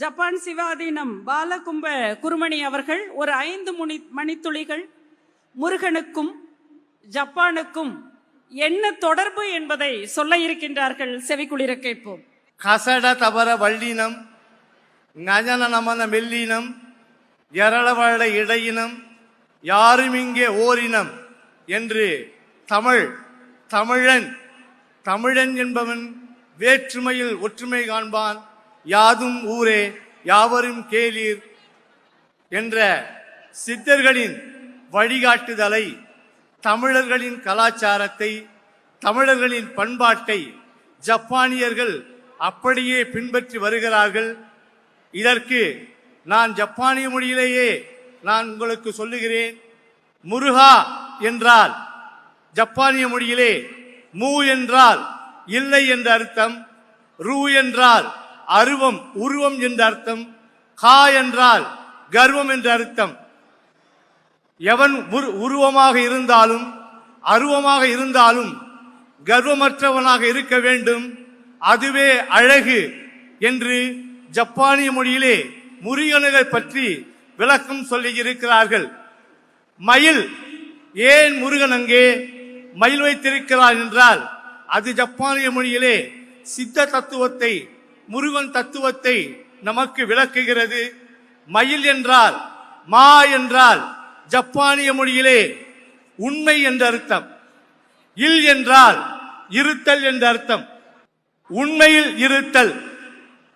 Japan சிவாதீனம் பாலகும்ப குருமணி அவர்கள் ஒரு ஐந்து முனி மணித்துளிகள் முருகனுக்கும் ஜப்பானுக்கும் என்ன தொடர்பு என்பதை சொல்ல இருக்கின்றார்கள். செவிக்குளிர கேட்போம். கசட தபர வள்ளினம் நஜன நமன மெல்லினம் எரளவழ இடையினம் யாரும் இங்கே ஓரினம் என்று தமிழ் தமிழன் தமிழன் என்பவன் வேற்றுமையில் ஒற்றுமை காண்பான். யாதும் ஊரே யாவரும் கேளீர் என்ற சித்தர்களின் வழிகாட்டுதலை தமிழர்களின் கலாச்சாரத்தை தமிழர்களின் பண்பாட்டை ஜப்பானியர்கள் அப்படியே பின்பற்றி வருகிறார்கள். இதற்கு நான் ஜப்பானிய மொழியிலேயே நான் உங்களுக்கு சொல்லுகிறேன். முருகா என்றால் ஜப்பானிய மொழியிலே மூ என்றால் இல்லை என்ற அர்த்தம். ரூ என்றால் அருவம் உருவம் என்ற அர்த்தம் கா என்றால் கர்வம் என்ற அர்த்தம். எவன் உரு- உருவமாக இருந்தாலும் அருவமாக இருந்தாலும் கர்வமற்றவனாக இருக்க வேண்டும். அதுவே அழகு என்று ஜப்பானிய மொழியிலே முருகனை பற்றி விளக்கம் சொல்லி இருக்கிறார்கள். மயில் ஏன் முருகன் அங்கே மயில் வைத்திருக்கிறார் என்றால் அது ஜப்பானிய மொழியிலே சித்த தத்துவத்தை முருகன் தத்துவத்தை நமக்கு விளக்குகிறது. மயில் என்றால் மா என்றால் ஜப்பானிய மொழியிலே உண்மை என்ற அர்த்தம். இல் என்றால் இருத்தல் என்ற அர்த்தம். உண்மையில் இருத்தல்.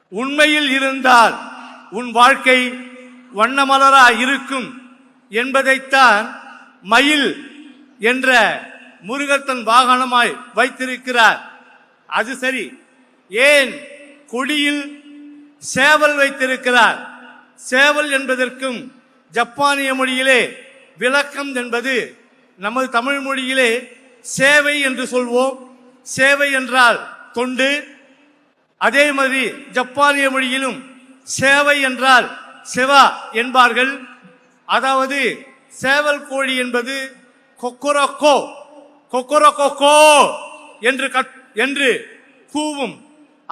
உண்மையில் இருந்தால் உன் வாழ்க்கை வண்ணமலரா இருக்கும் என்பதைத்தான் மயில் என்ற முருகர் தன் வாகனமாய் வைத்திருக்கிறார். அது சரி. ஏன் கொடியில் சேவல் வைத்திருக்கிறார். சேவல் என்பதற்கும் ஜப்பானிய மொழியிலே விளக்கம் என்பது நமது தமிழ் மொழியிலே சேவை என்று சொல்வோம். சேவை என்றால் தொண்டு. அதே மாதிரி ஜப்பானிய மொழியிலும் சேவை என்றால் சிவா என்பார்கள். அதாவது சேவல் கோழி என்பது கொக்கரக்கோ கொக்கரக்கோ என்று கட் என்று கூவும்.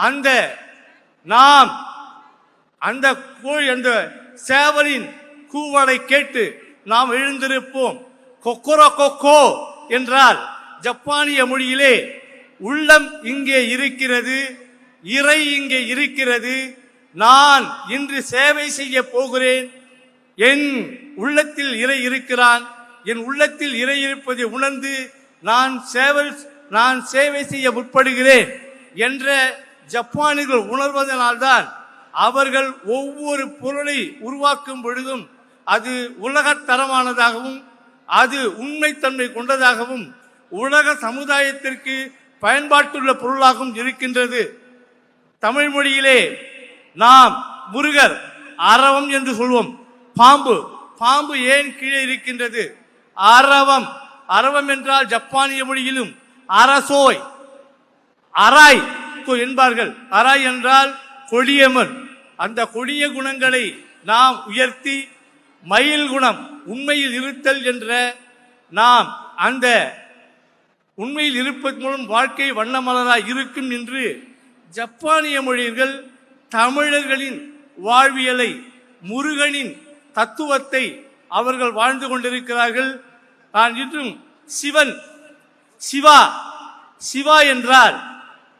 அந்த நாம் அந்த கோழி அந்த சேவலின் கூவலை கேட்டு நாம் எழுந்திருப்போம். கொக்கரோ கொக்கோ என்றால் ஜப்பானிய மொழியிலே உள்ளம் இங்கே இருக்கிறது இறை இங்கே இருக்கிறது நான் இன்று சேவை செய்ய போகிறேன் என் உள்ளத்தில் இறை இருக்கிறான் என் உள்ளத்தில் இறை இருப்பதை உணர்ந்து நான் சேவை நான் சேவை செய்ய முற்படுகிறேன் என்ற ஜப்பானியர்கள் உணர்வதனால்தான் அவர்கள் ஒவ்வொரு பொருளை உருவாக்கும் பொழுதும் அது உலகத்தரமானதாகவும் அது உண்மைத்தன்மை கொண்டதாகவும் உலக சமுதாயத்திற்கு பயன்பாட்டுள்ள பொருளாகவும் இருக்கின்றது. தமிழ் மொழியிலே நாம் முருகர் அரவம் என்று சொல்வோம். பாம்பு பாம்பு ஏன் கீழே இருக்கின்றது? அரவம் அரவம் என்றால் ஜப்பானிய மொழியிலும் அரசோய் அராய் என்பார்கள். அராய் என்றால் கொடியமன். அந்த கொடிய குணங்களை நாம் உயர்த்தி மயில் குணம் உண்மையில் இருத்தல் என்ற நாம் அந்த உண்மையில் இருப்பதன் மூலம் வாழ்க்கை வண்ணமலராய் இருக்கும் என்று ஜப்பானிய மொழியர்கள் தமிழர்களின் வாழ்வியலை முருகனின் தத்துவத்தை அவர்கள் வாழ்ந்து கொண்டிருக்கிறார்கள். நான் இன்றும் சிவன் சிவா சிவா என்றால்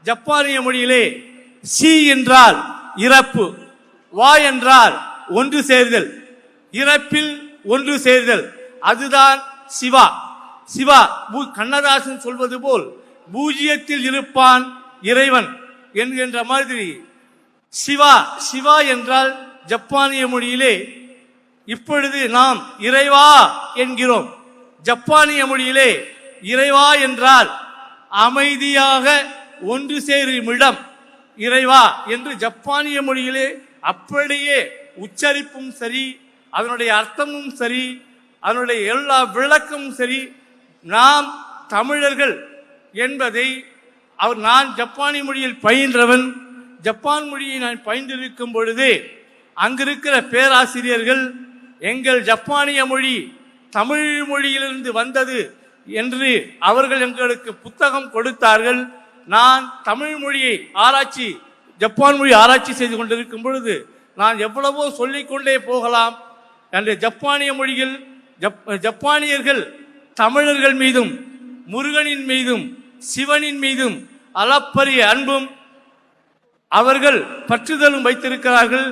ஜப்பானிய மொழியிலே சி என்றால் இறப்பு வா என்றால் ஒன்று சேர்தல். இறப்பில் ஒன்று சேர்தல். அதுதான் சிவா. சிவா கண்ணதாசன் சொல்வது போல் பூஜ்ஜியத்தில் இருப்பான் இறைவன் என்கின்ற மாதிரி. சிவா சிவா என்றால் ஜப்பானிய மொழியிலே இப்பொழுது நாம் இறைவா என்கிறோம். ஜப்பானிய மொழியிலே இறைவா என்றால் அமைதியாக ஒன்று சேரும் இடம் இறைவா என்று ஜப்பானிய மொழியிலே அப்படியே உச்சரிப்பும் சரி அதனுடைய அர்த்தமும் சரி அதனுடைய எல்லா விளக்கமும் சரி நாம் தமிழர்கள் என்பதை அவர் நான் ஜப்பானிய மொழியில் பயின்றவன் ஜப்பான் மொழியை நான் பயின்றிருக்கும் பொழுது அங்கிருக்கிற பேராசிரியர்கள் எங்கள் ஜப்பானிய மொழி தமிழ் மொழியிலிருந்து வந்தது என்று அவர்கள் எங்களுக்கு புத்தகம் கொடுத்தார்கள். நான் தமிழ் மொழியை ஆராய்ச்சி ஜப்பான் மொழி ஆராய்ச்சி செய்து கொண்டிருக்கும் பொழுது நான் எவ்வளவோ சொல்லிக்கொண்டே போகலாம். என்று ஜப்பானிய மொழியில் ஜப் ஜப்பானியர்கள் தமிழர்கள் மீதும் முருகனின் மீதும் சிவனின் மீதும் அளப்பரிய அன்பும் அவர்கள் பற்றுதலும் வைத்திருக்கிறார்கள்.